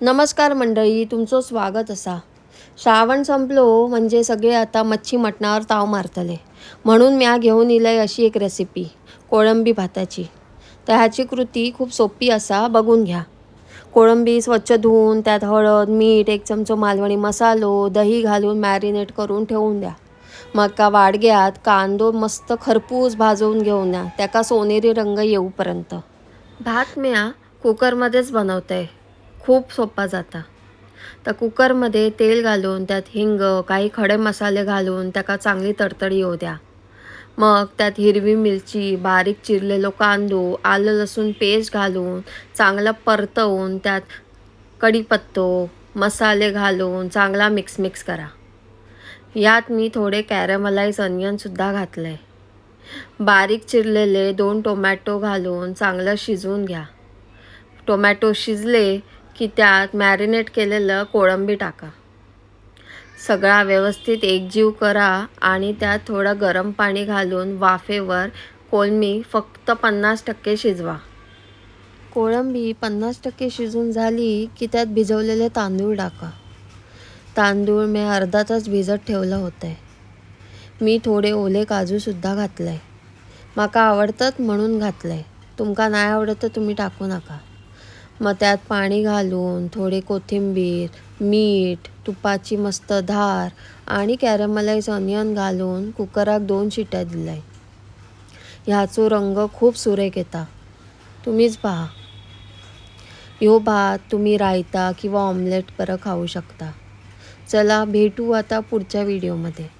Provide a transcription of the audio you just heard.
नमस्कार मंडळी तुमचं स्वागत असा. श्रावण संपलो म्हणजे सगळे आता मच्छी मटणावर ताव मारतले. म्हणून म्या घेऊन इलय अशी एक रेसिपी कोळंबी भाताची. तर ह्याची कृती खूप सोपी असा बघून घ्या. कोळंबी स्वच्छ धुवून त्यात हळद मीठ एक चमचो मालवणी मसालो दही घालून मॅरिनेट करून ठेवून द्या. मग का वाडग्यात कांदो मस्त खरपूस भाजवून घेऊन द्या त्याका सोनेरी रंग येऊपर्यंत. भात म्या कुकरमध्येच बनवते खूप सोपा जाता. तर कुकरमध्ये तेल घालून त्यात हिंग काही खडे मसाले घालून त्याका चांगली तडतडी येऊ द्या. मग त्यात हिरवी मिरची बारीक चिरलेलो कांदो आलं लसूण पेस्ट घालून चांगलं परतवून त्यात कढीपत्तो मसाले घालून चांगला मिक्स मिक्स करा. यात मी थोडे कॅरमलाईज अनियनसुद्धा घातलं. आहे बारीक चिरलेले दोन टोमॅटो घालून चांगलं शिजवून घ्या. टोमॅटो शिजले की त्यात मॅरिनेट केलेलं कोळंबी टाका. सगळा व्यवस्थित एकजीव करा आणि त्यात थोडं गरम पाणी घालून वाफेवर कोळंबी फक्त पन्नास टक्के शिजवा. कोळंबी पन्नास टक्के शिजून झाली की त्यात भिजवलेले तांदूळ टाका. तांदूळ मी अर्धा तास भिजत ठेवलं होतं मी थोडे ओले काजूसुद्धा घातले माका आवडतात म्हणून घातले तुमका नाही आवडत तर तुम्ही टाकू नका. मग त्यात पाणी घालून थोडे कोथिंबीर मीठ तुपाची मस्त धार आणि कॅरमलाइज ऑनियन घालून कुकराक दोन शिट्या दिलाय ह्याचो रंग खूप सुरेख येता. तुम्हीच पहा. ह्यो भात तुम्ही रायता किंवा ऑमलेट परत खाऊ शकता. चला भेटू आता पुढच्या व्हिडिओमध्ये.